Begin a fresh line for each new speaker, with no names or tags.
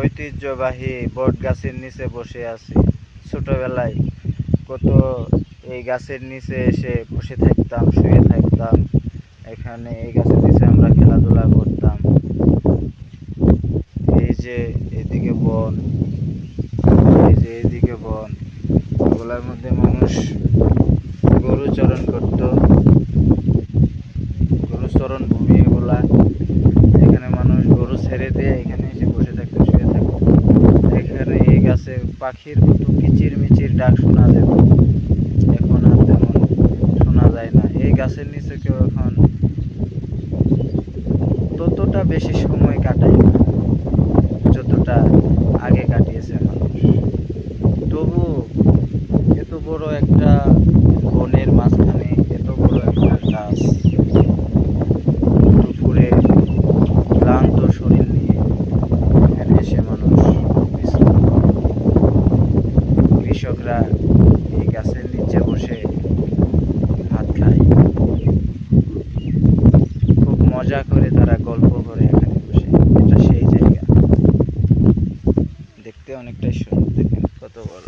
ঐতিহ্যবাহী বট গাছের নিচে বসে আছি। ছোটবেলায় কত এই গাছের নিচে এসে বসে থাকতাম, শুয়ে থাকতাম। এখানে এই গাছের নিচে আমরা খেলাধুলা করতাম। এই যে এদিকে বন, এই যে এইদিকে বন ওগুলোর মধ্যে মানুষ গরু চরণ করত। গরু চরণ ভূমি এগুলা গরু ছেড়ে দিয়ে এখানে এসে বসে থাকতো, শুয়ে থাকতো। এখানে এই গাছে পাখির কত কিচির মিচির ডাক শোনা যেত এখন আর তেমন শোনা যায় না। এই গাছের নিচে কেউ এখন ততটা বেশি সময় কাটায় না, যতটা আগে কাটিয়েছে মানুষ তবু এত বড় একটা বনের মাঝখানে এত বড় একটা গাছ দুপুরে ক্লান্ত শরীর নিয়ে এখানে এসে মানুষ বিশ্রাম করে। কৃষকরা এই গাছের নিচে বসে ভাত খায়। খুব মজা করে তারা গল্প করে এখানে বসে। এটা সেই জায়গা। দেখতে অনেকটাই সুন্দর, দেখেন কত বড়।